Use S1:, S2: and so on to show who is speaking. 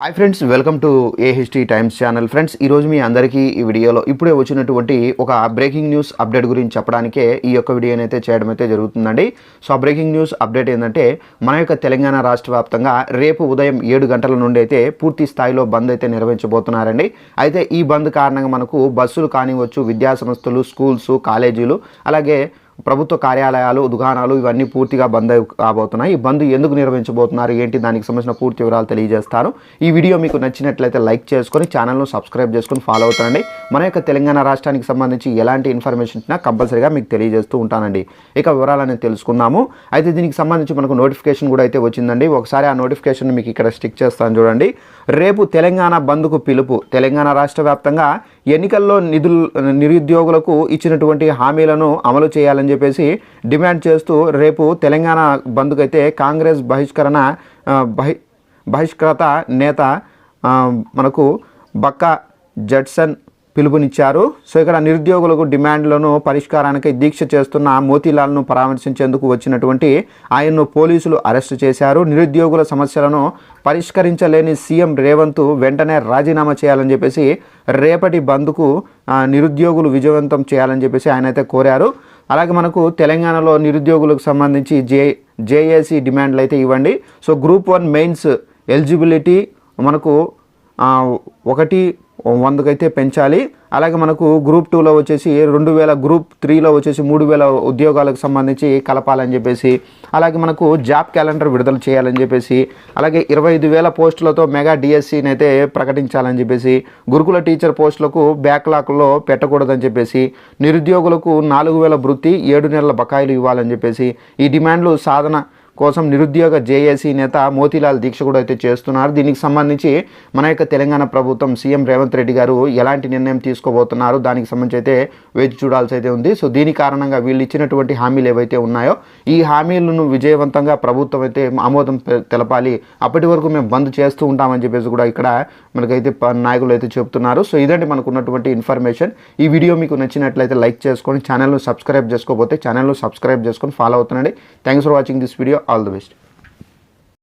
S1: Hi friends welcome to a history times channel friends ఈరోజు మీ అందరికీ ఈ వీడియోలో ఇప్పుడే వచ్చినటువంటి ఒక బ్రేకింగ్ న్యూస్ అప్డేట్ గురించి చెప్పడానికే ఈ యొక్క వీడియోని అయితే చేయడం అయితే జరుగుతుందండి. సో ఆ బ్రేకింగ్ న్యూస్ అప్డేట్ ఏంటంటే మన యొక్క తెలంగాణ రాష్ట్ర వ్యాప్తంగా రేపు ఉదయం ఏడు గంటల నుండి అయితే పూర్తి స్థాయిలో బంద్ అయితే నిర్వహించబోతున్నారండి. అయితే ఈ బంద్ కారణంగా మనకు బస్సులు కానివచ్చు విద్యా సంస్థలు స్కూల్స్ కాలేజీలు అలాగే ప్రభుత్వ కార్యాలయాలు దుకాణాలు ఇవన్నీ పూర్తిగా బంద్ కాబోతున్నాయి. ఈ బంద్ ఎందుకు నిర్వహించబోతున్నారు? ఏంటి? దానికి సంబంధించిన పూర్తి వివరాలు తెలియజేస్తాను. ఈ వీడియో మీకు నచ్చినట్లయితే లైక్ చేసుకొని ఛానల్ను సబ్స్క్రైబ్ చేసుకొని ఫాలో అవుతానండి మన యొక్క తెలంగాణ రాష్ట్రానికి సంబంధించి ఎలాంటి ఇన్ఫర్మేషన్ ఇచ్చినా కంపల్సరీగా మీకు తెలియజేస్తూ ఉంటానండి. ఇక వివరాలని తెలుసుకుందాము. అయితే దీనికి సంబంధించి మనకు నోటిఫికేషన్ కూడా అయితే వచ్చిందండి. ఒకసారి ఆ నోటిఫికేషన్ మీకు ఇక్కడ స్టిక్ చేస్తాను చూడండి. రేపు తెలంగాణ బంద్కు పిలుపు. తెలంగాణ రాష్ట్ర వ్యాప్తంగా ఎన్నికల్లో నిధులు నిరుద్యోగులకు ఇచ్చినటువంటి హామీలను అమలు చేయాలని చెప్పేసి డిమాండ్ చేస్తూ రేపు తెలంగాణ బంద్కు అయితే కాంగ్రెస్ బహిష్కరణ బహి బహిష్కృత నేత మనకు బక్క జడ్సన్ పిలుపునిచ్చారు. సో ఇక్కడ నిరుద్యోగులకు డిమాండ్లను పరిష్కారానికి దీక్ష చేస్తున్న మోతీలాల్ను పరామర్శించేందుకు వచ్చినటువంటి ఆయన్ను పోలీసులు అరెస్టు చేశారు. నిరుద్యోగుల సమస్యలను పరిష్కరించలేని సీఎం రేవంత్ వెంటనే రాజీనామా చేయాలని చెప్పేసి రేపటి బంద్కు నిరుద్యోగులు విజయవంతం చేయాలని చెప్పేసి ఆయన అయితే కోరారు. అలాగే మనకు తెలంగాణలో నిరుద్యోగులకు సంబంధించి జే జేఏసీ డిమాండ్లు అయితే ఇవ్వండి. So group one mains eligibility మనకు ఒకటి వందకైతే పెంచాలి. అలాగే మనకు గ్రూప్ టూలో వచ్చేసి రెండు వేల గ్రూప్ త్రీలో వచ్చేసి మూడు వేల ఉద్యోగాలకు సంబంధించి కలపాలని చెప్పేసి అలాగే మనకు జాబ్ క్యాలెండర్ విడుదల చేయాలని చెప్పేసి అలాగే ఇరవై ఐదు వేల పోస్టులతో మెగా డిఎస్సిని అయితే ప్రకటించాలని చెప్పేసి గురుకుల టీచర్ పోస్టులకు బ్యాక్లాక్లో పెట్టకూడదని చెప్పేసి నిరుద్యోగులకు నాలుగు వేల వృత్తి ఏడు నెలల బకాయిలు ఇవ్వాలని చెప్పేసి ఈ డిమాండ్లు సాధన కోసం నిరుద్యోగ జేఏసీ నేత మోతీలాల్ దీక్ష కూడా అయితే చేస్తున్నారు. దీనికి సంబంధించి మన యొక్క తెలంగాణ ప్రభుత్వం సీఎం రేవంత్ రెడ్డి గారు ఎలాంటి నిర్ణయం తీసుకోబోతున్నారు? దానికి సంబంధించి అయితే వేచి చూడాల్సి అయితే ఉంది. సో దీని కారణంగా వీళ్ళు ఇచ్చినటువంటి హామీలు ఏవైతే ఉన్నాయో ఈ హామీలను విజయవంతంగా ప్రభుత్వం అయితే ఆమోదం తెలపాలి. అప్పటి వరకు మేము బంద్ చేస్తూ ఉంటామని చెప్పేసి కూడా ఇక్కడ మనకైతే ప- నాయకులు అయితే చెప్తున్నారు. సో ఇదండి మనకు ఉన్నటువంటి ఇన్ఫర్మేషన్. ఈ వీడియో మీకు నచ్చినట్లయితే లైక్ చేసుకొని ఛానల్ను సబ్స్క్రైబ్ చేసుకోకపోతే ఛానల్ను సబ్స్క్రైబ్ చేసుకొని follow అవుతుండండి. Thanks for watching this video. all the best.